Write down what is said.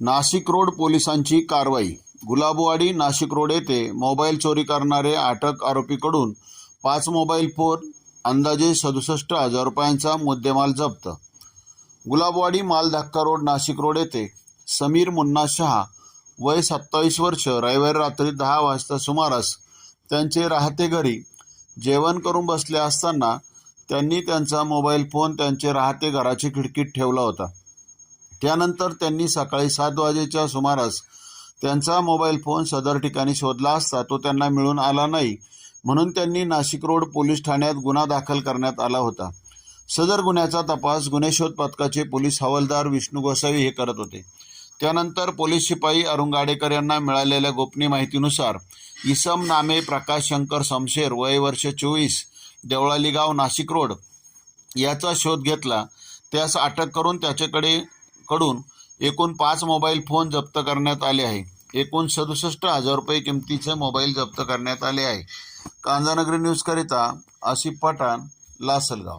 Nashik road पोलिसांची कारवाई. Gulabwadi Nashik road येथे मोबाईल चोरी करणारे अटक आरोपीकडून पाच मोबाईल फोन अंदाजे सदुसष्ट हजार रुपयांचा मुद्देमाल जप्त. गुलाबवाडी मालधक्का रोड नाशिक रोड येथे समीर मुन्ना शहा वय सत्तावीस वर्ष रविवारी रात्री दहा वाजता सुमारास त्यांचे राहते घरी जेवण करून बसले असताना त्यांनी त्यांचा मोबाईल फोन त्यांचे राहते घराची खिडकीत ठेवला होता. त्यानंतर त्यांनी सकाळी सात वाजेच्या सुमारास त्यांचा मोबाईल फोन सदर ठिकाणी शोधला असता तो त्यांना मिळून आला नाही म्हणून त्यांनी नाशिक रोड पोलीस ठाण्यात गुन्हा दाखल करण्यात आला होता. सदर गुन्ह्याचा तपास गुन्हे शोध पथकाचे पोलीस हवालदार विष्णू गोसावी हे करत होते. त्यानंतर पोलीस शिपाई अरुण गाडेकर यांना मिळालेल्या गोपनीय माहितीनुसार इसम नामे प्रकाश शंकर समशेर वय वर्ष चोवीस देवळाली गाव नाशिक रोड याचा शोध घेतला. त्यास अटक करून त्याच्याकडे कडून एकूण पाच मोबाईल फोन जप्त करण्यात आले आहे. एकूण सदुसष्ट हजार रुपये किमतीचे मोबाईल जप्त करण्यात आले आहे. कांजानगरी न्यूजकरिता आसिफ पठाण लासलगाव.